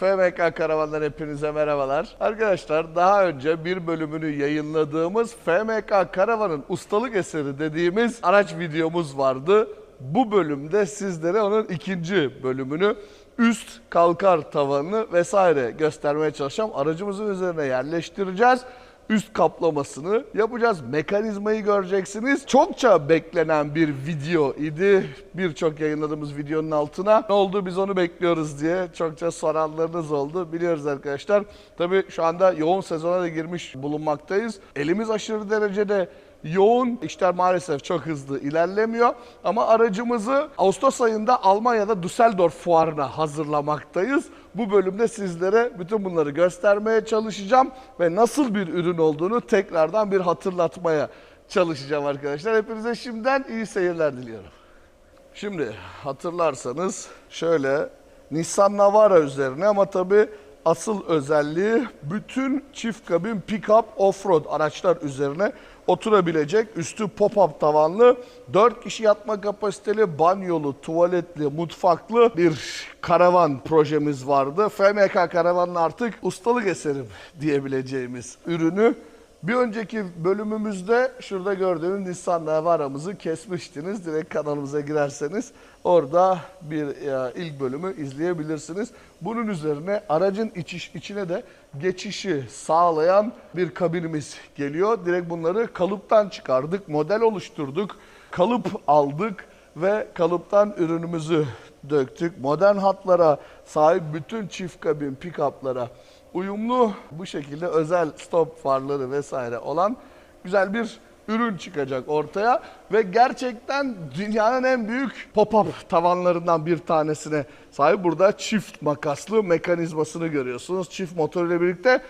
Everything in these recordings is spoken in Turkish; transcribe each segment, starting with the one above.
FMK Karavan'dan hepinize merhabalar. Arkadaşlar daha önce bir bölümünü yayınladığımız FMK Karavan'ın ustalık eseri dediğimiz araç videomuz vardı. Bu bölümde sizlere onun ikinci bölümünü üst kalkar tavanını vesaire göstermeye çalışacağım. Aracımızın üzerine yerleştireceğiz üst kaplamasını yapacağız. Mekanizmayı göreceksiniz. Çokça beklenen bir video idi. Birçok yayınladığımız videonun altına. Ne oldu biz onu bekliyoruz diye çokça soranlarınız oldu. Biliyoruz arkadaşlar. Tabii şu anda yoğun sezona da girmiş bulunmaktayız. Elimiz aşırı derecede yoğun. İşler maalesef çok hızlı ilerlemiyor. Ama aracımızı Ağustos ayında Almanya'da Düsseldorf fuarına hazırlamaktayız. Bu bölümde sizlere bütün bunları göstermeye çalışacağım ve nasıl bir ürün olduğunu tekrardan bir hatırlatmaya çalışacağım arkadaşlar. Hepinize şimdiden iyi seyirler diliyorum. Şimdi hatırlarsanız şöyle Nissan Navara üzerine ama tabii asıl özelliği bütün çift kabin pick-up off-road araçlar üzerine oturabilecek üstü pop-up tavanlı 4 kişi yatma kapasiteli banyolu, tuvaletli, mutfaklı bir karavan projemiz vardı. FMK Karavan'ın artık ustalık eserim diyebileceğimiz ürünü bir önceki bölümümüzde şurada gördüğünüz Nissan Navara'mızı kesmiştiniz. Direkt kanalımıza girerseniz orada bir ilk bölümü izleyebilirsiniz. Bunun üzerine aracın içiş, içine de geçişi sağlayan bir kabinimiz geliyor. Direkt bunları kalıptan çıkardık, model oluşturduk, kalıp aldık ve kalıptan ürünümüzü döktük. Modern hatlara sahip bütün çift kabin pick-up'lara uyumlu bu şekilde özel stop farları vesaire olan güzel bir ürün çıkacak ortaya ve gerçekten dünyanın en büyük pop-up tavanlarından bir tanesine sahip. Burada çift makaslı mekanizmasını görüyorsunuz. Çift motor ile birlikte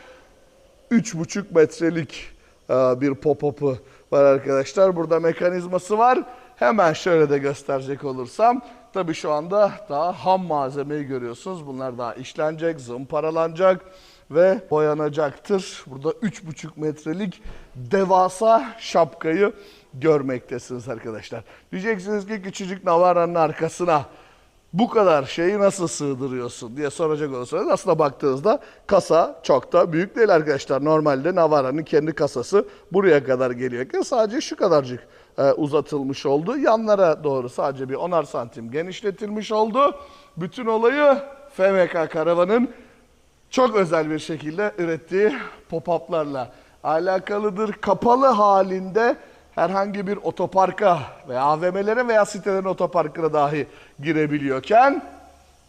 3,5 metrelik e, bir pop-up'ı var arkadaşlar. Burada mekanizması var. Hemen şöyle de gösterecek olursam tabii şu anda daha ham malzemeyi görüyorsunuz. Bunlar daha işlenecek, zımparalanacak ve boyanacaktır. Burada 3,5 metrelik devasa şapkayı görmektesiniz arkadaşlar. Diyeceksiniz ki küçücük Navara'nın arkasına bu kadar şeyi nasıl sığdırıyorsun diye soracak olursanız aslında baktığınızda kasa çok da büyük değil arkadaşlar. Normalde Navara'nın kendi kasası buraya kadar geliyorken sadece şu kadarcık e, uzatılmış oldu. Yanlara doğru sadece bir 10'ar santim genişletilmiş oldu. Bütün olayı FMK Karavan'ın çok özel bir şekilde ürettiği pop-up'larla alakalıdır. Kapalı halinde herhangi bir otoparka veya AVM'lere veya sitelerin otoparkına dahi girebiliyorken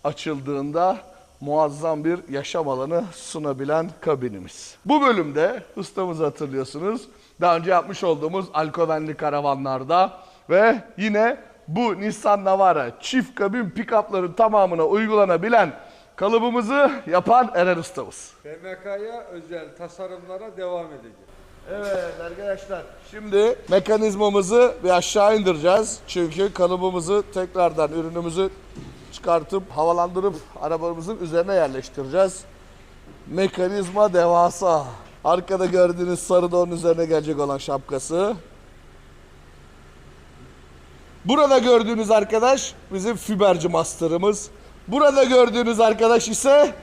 açıldığında muazzam bir yaşam alanı sunabilen kabinimiz. Bu bölümde ustamızı hatırlıyorsunuz. Daha önce yapmış olduğumuz alkovenli karavanlarda ve yine bu Nissan Navara çift kabin pick-up'ların tamamına uygulanabilen kalıbımızı yapan Eren ustamız. BMK'ya özel tasarımlara devam edeceğiz. Evet arkadaşlar şimdi mekanizmamızı bir aşağı indireceğiz. Çünkü kalıbımızı tekrardan ürünümüzü çıkartıp havalandırıp arabamızın üzerine yerleştireceğiz. Mekanizma devasa. Arkada gördüğünüz sarı da onun üzerine gelecek olan şapkası. Burada gördüğünüz arkadaş bizim fiberci master'ımız. Burada gördüğünüz arkadaş ise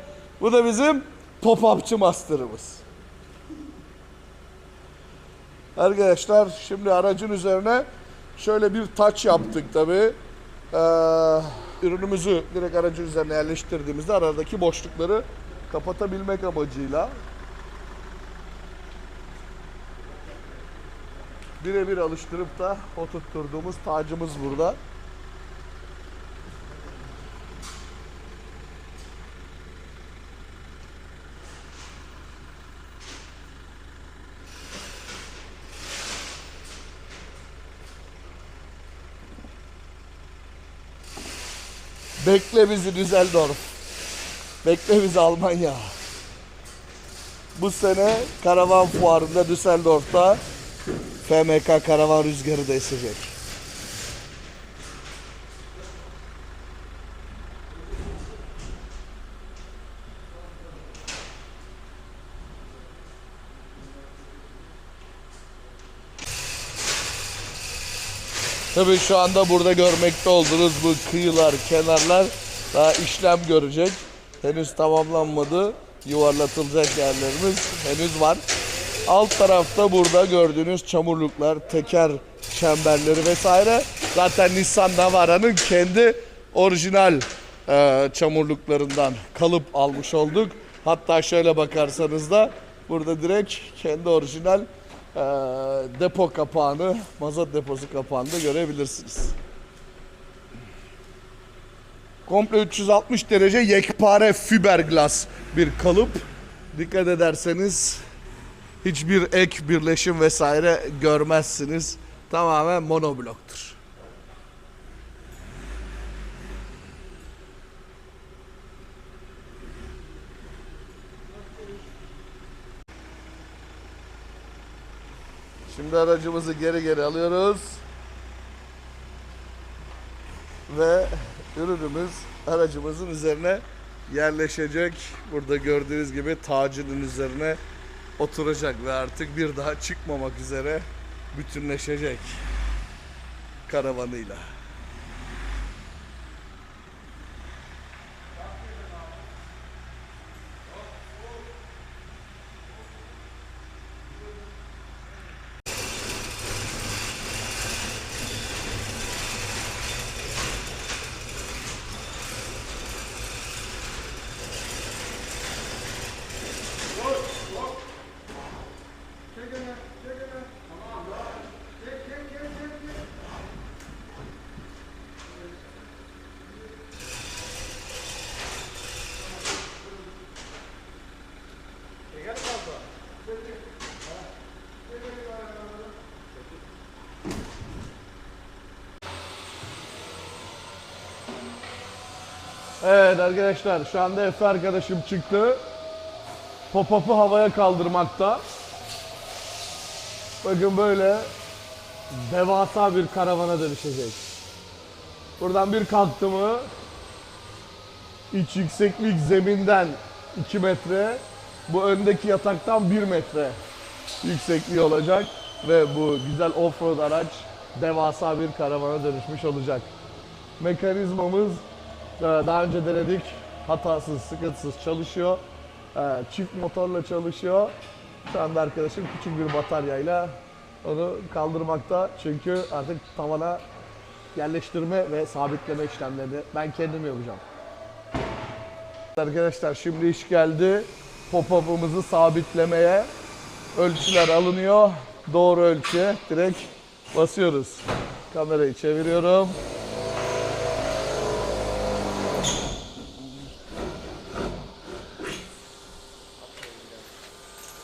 bu da bizim pop-upçı master'ımız. Arkadaşlar şimdi aracın üzerine şöyle bir taç yaptık tabi. Ee, ürünümüzü direkt aracın üzerine yerleştirdiğimizde aradaki boşlukları kapatabilmek amacıyla birebir alıştırıp da oturtturduğumuz tacımız burada. Bekle bizi Düsseldorf. Bekle bizi Almanya. Bu sene karavan fuarında Düsseldorf'ta FMK karavan rüzgarı da esecek. Tabii şu anda burada görmekte olduğunuz bu kıyılar, kenarlar daha işlem görecek. henüz tamamlanmadı. Yuvarlatılacak yerlerimiz henüz var. Alt tarafta burada gördüğünüz çamurluklar, teker çemberleri vesaire. Zaten Nissan Navara'nın kendi orijinal e, çamurluklarından kalıp almış olduk. Hatta şöyle bakarsanız da burada direkt kendi orijinal e, depo kapağını, mazot deposu kapağını da görebilirsiniz. Komple 360 derece yekpare fiberglass bir kalıp. Dikkat ederseniz hiçbir ek birleşim vesaire görmezsiniz. Tamamen monobloktur. Şimdi aracımızı geri geri alıyoruz. Ve ürünümüz aracımızın üzerine yerleşecek. Burada gördüğünüz gibi tacının üzerine oturacak ve artık bir daha çıkmamak üzere bütünleşecek karavanıyla. Evet arkadaşlar şu anda Efe arkadaşım çıktı. Pop-up'ı havaya kaldırmakta. Bakın böyle devasa bir karavana dönüşecek. Buradan bir kalktı mı iç yükseklik zeminden 2 metre bu öndeki yataktan 1 metre yüksekliği olacak ve bu güzel offroad araç devasa bir karavana dönüşmüş olacak. Mekanizmamız Daha önce denedik. Hatasız, sıkıntısız çalışıyor. Ee, Çift motorla çalışıyor. Şu anda arkadaşım küçük bir bataryayla onu kaldırmakta. Çünkü artık tavana yerleştirme ve sabitleme işlemlerini ben kendim yapacağım. Arkadaşlar şimdi iş geldi. Pop-up'ımızı sabitlemeye. Ölçüler alınıyor. Doğru ölçü. Direkt basıyoruz. Kamerayı çeviriyorum.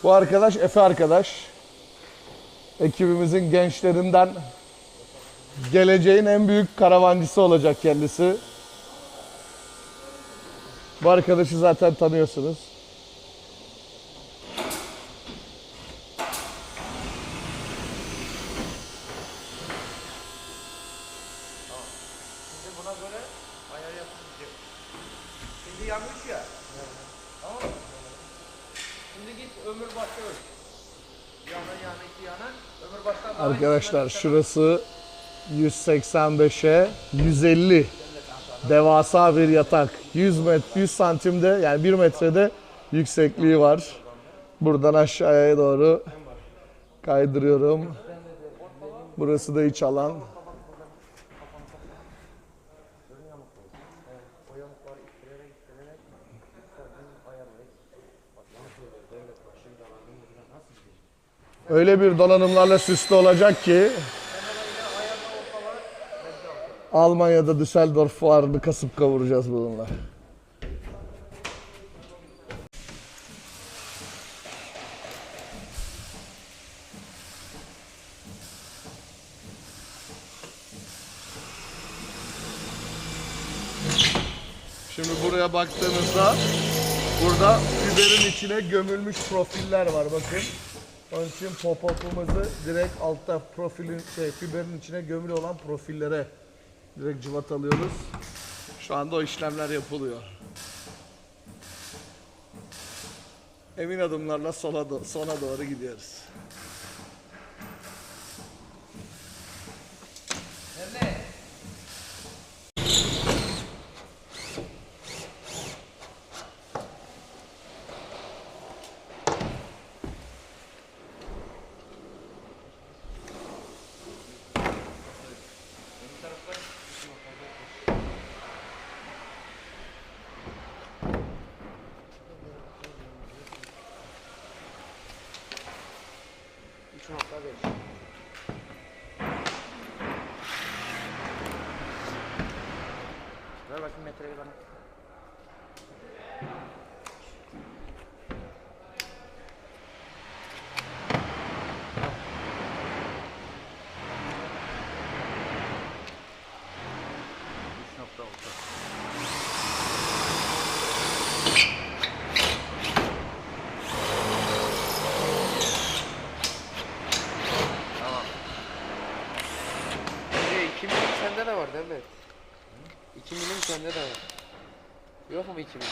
Bu arkadaş Efe arkadaş. Ekibimizin gençlerinden geleceğin en büyük karavancısı olacak kendisi. Bu arkadaşı zaten tanıyorsunuz. Şimdi buna göre ayar yapılacak. Şimdi yanlış ya. Şimdi git ömür başta yana yana. Ömür Arkadaşlar şurası 185'e 150 devasa bir yatak. 100 metre 100 santimde yani 1 metrede yüksekliği var. Buradan aşağıya doğru kaydırıyorum. Burası da iç alan. Öyle bir donanımlarla süslü olacak ki Almanya'da Düsseldorf fuarını kasıp kavuracağız bununla. Şimdi buraya baktığınızda burada fiberin içine gömülmüş profiller var bakın. Onun için pop-up'ımızı direkt altta profilin şey fiberin içine gömülü olan profillere direkt cıvatalıyoruz. Şu anda o işlemler yapılıyor. Emin adımlarla sola do- sona doğru gidiyoruz. metreyi bana. Üç nokta altı. Tamam. E, 2 milim mi? 2 milim sende de var. Yok mu 2 milim?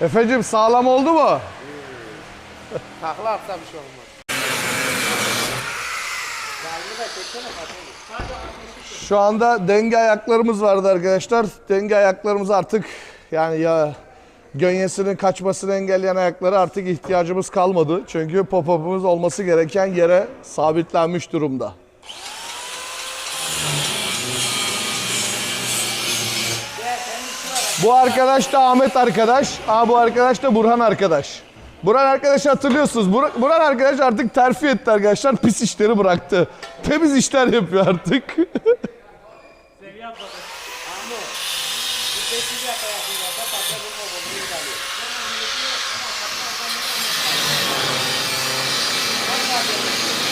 Efecim sağlam oldu mu? Takla atsa bir şey olmaz. Şu anda denge ayaklarımız vardı arkadaşlar. Denge ayaklarımız artık yani ya gönyesinin kaçmasını engelleyen ayakları artık ihtiyacımız kalmadı. Çünkü pop-up'ımız olması gereken yere sabitlenmiş durumda. Bu arkadaş da Ahmet arkadaş. Aa, bu arkadaş da Burhan arkadaş. Burhan arkadaş hatırlıyorsunuz. Bur- Burhan arkadaş artık terfi etti arkadaşlar. Pis işleri bıraktı. Temiz işler yapıyor artık. Ucu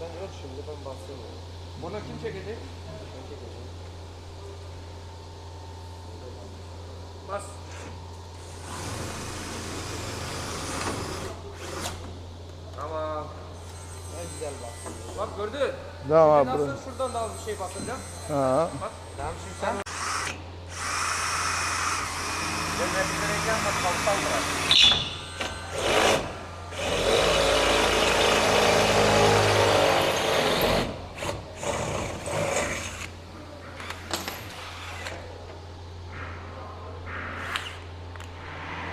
Sen öl şimdi ben basayım. Bunu kim çekecek? Ben çekeceğim. Bas. Tamam. Ne güzel bak. Bak gördün. Tamam abi. Nasıl şuradan da bir şey basacağım. Ha. Bak. Tamam şimdi sen Ben hepsine ama kalsam bırak.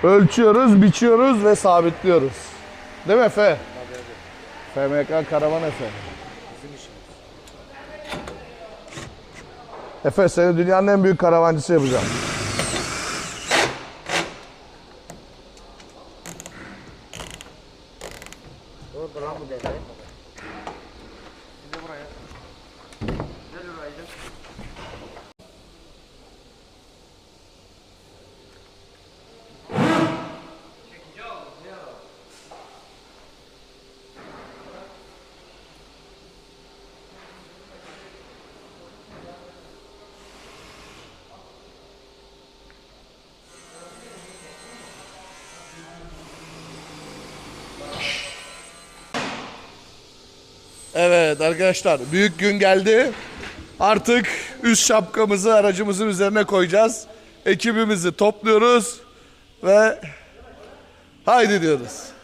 Ölçüyoruz, biçiyoruz ve sabitliyoruz. Değil mi Efe? FMK Karavan Efe. Efe seni dünyanın en büyük karavancısı yapacağım. Dur dur mı dedi? Şimdi buraya. Gel buraya gel. Evet arkadaşlar büyük gün geldi. Artık üst şapkamızı aracımızın üzerine koyacağız. Ekibimizi topluyoruz ve haydi diyoruz.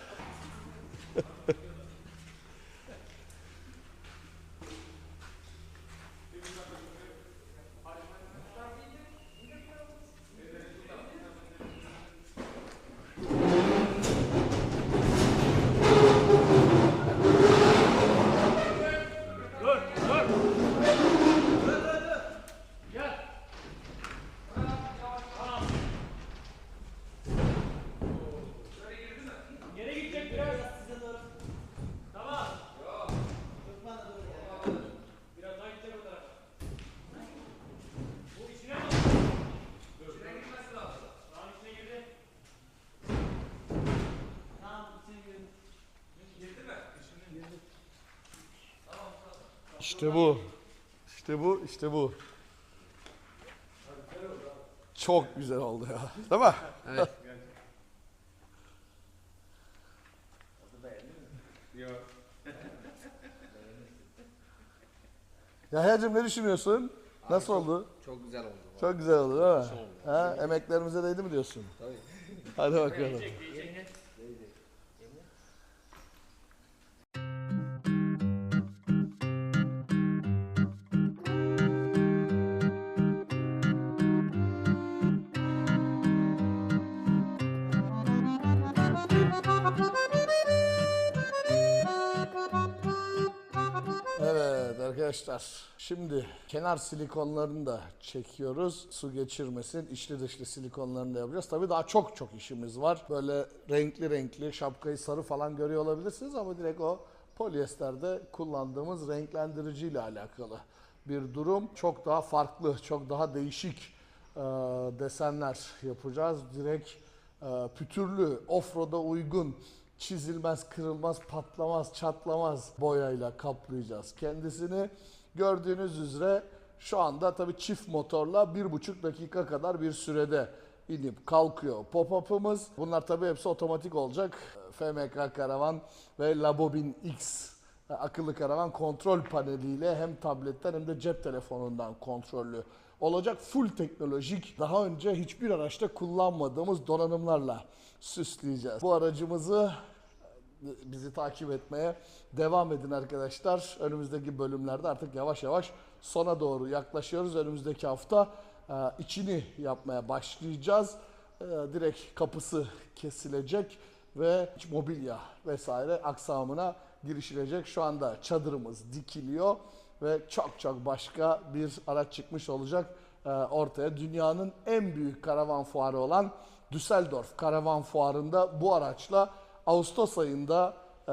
İşte bu. İşte bu, işte bu. Çok güzel oldu ya. Değil mi? Evet. Yahya'cığım ne düşünüyorsun? Nasıl oldu? Çok güzel oldu. Çok güzel oldu değil mi? Ha, emeklerimize değdi mi diyorsun? Tabii. Hadi bakalım. Arkadaşlar şimdi kenar silikonlarını da çekiyoruz. Su geçirmesin. içli dışlı silikonlarını da yapacağız. Tabii daha çok çok işimiz var. Böyle renkli renkli şapkayı sarı falan görüyor olabilirsiniz ama direkt o polyesterde kullandığımız renklendirici ile alakalı bir durum. Çok daha farklı, çok daha değişik e, desenler yapacağız. Direkt e, pütürlü, offroad'a uygun, çizilmez, kırılmaz, patlamaz, çatlamaz boyayla kaplayacağız kendisini. Gördüğünüz üzere şu anda tabii çift motorla bir buçuk dakika kadar bir sürede inip kalkıyor pop-up'ımız. Bunlar tabii hepsi otomatik olacak. FMK Karavan ve Labobin X e, akıllı karavan kontrol paneliyle hem tabletten hem de cep telefonundan kontrollü olacak. Full teknolojik daha önce hiçbir araçta kullanmadığımız donanımlarla süsleyeceğiz. Bu aracımızı bizi takip etmeye devam edin arkadaşlar. Önümüzdeki bölümlerde artık yavaş yavaş sona doğru yaklaşıyoruz. Önümüzdeki hafta e, içini yapmaya başlayacağız. E, Direkt kapısı kesilecek ve mobilya vesaire aksamına girişilecek. Şu anda çadırımız dikiliyor ve çok çok başka bir araç çıkmış olacak e, ortaya. Dünyanın en büyük karavan fuarı olan Düsseldorf Karavan Fuarı'nda bu araçla Ağustos ayında e,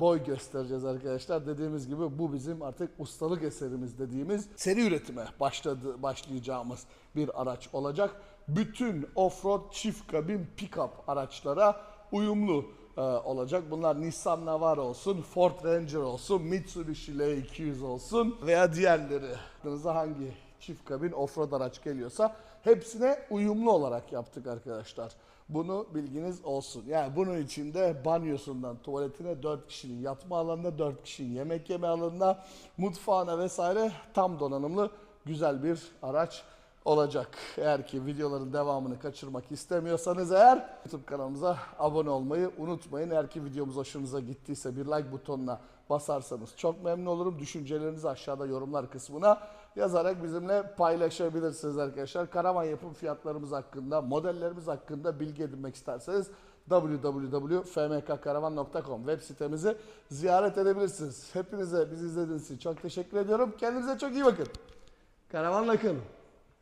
boy göstereceğiz arkadaşlar. Dediğimiz gibi bu bizim artık ustalık eserimiz dediğimiz seri üretime başladı başlayacağımız bir araç olacak. Bütün offroad çift kabin pick-up araçlara uyumlu e, olacak. Bunlar Nissan Navara olsun, Ford Ranger olsun, Mitsubishi L200 olsun veya diğerleri. Aklınıza hangi çift kabin offroad araç geliyorsa hepsine uyumlu olarak yaptık arkadaşlar. Bunu bilginiz olsun. Yani bunun içinde banyosundan tuvaletine 4 kişinin yatma alanına, 4 kişinin yemek yeme alanına, mutfağına vesaire tam donanımlı güzel bir araç olacak. Eğer ki videoların devamını kaçırmak istemiyorsanız eğer YouTube kanalımıza abone olmayı unutmayın. Eğer ki videomuz hoşunuza gittiyse bir like butonuna basarsanız çok memnun olurum. Düşüncelerinizi aşağıda yorumlar kısmına yazarak bizimle paylaşabilirsiniz arkadaşlar. Karavan yapım fiyatlarımız hakkında, modellerimiz hakkında bilgi edinmek isterseniz www.fmkkaravan.com web sitemizi ziyaret edebilirsiniz. Hepinize bizi izlediğiniz için çok teşekkür ediyorum. Kendinize çok iyi bakın. Karavanla kalın.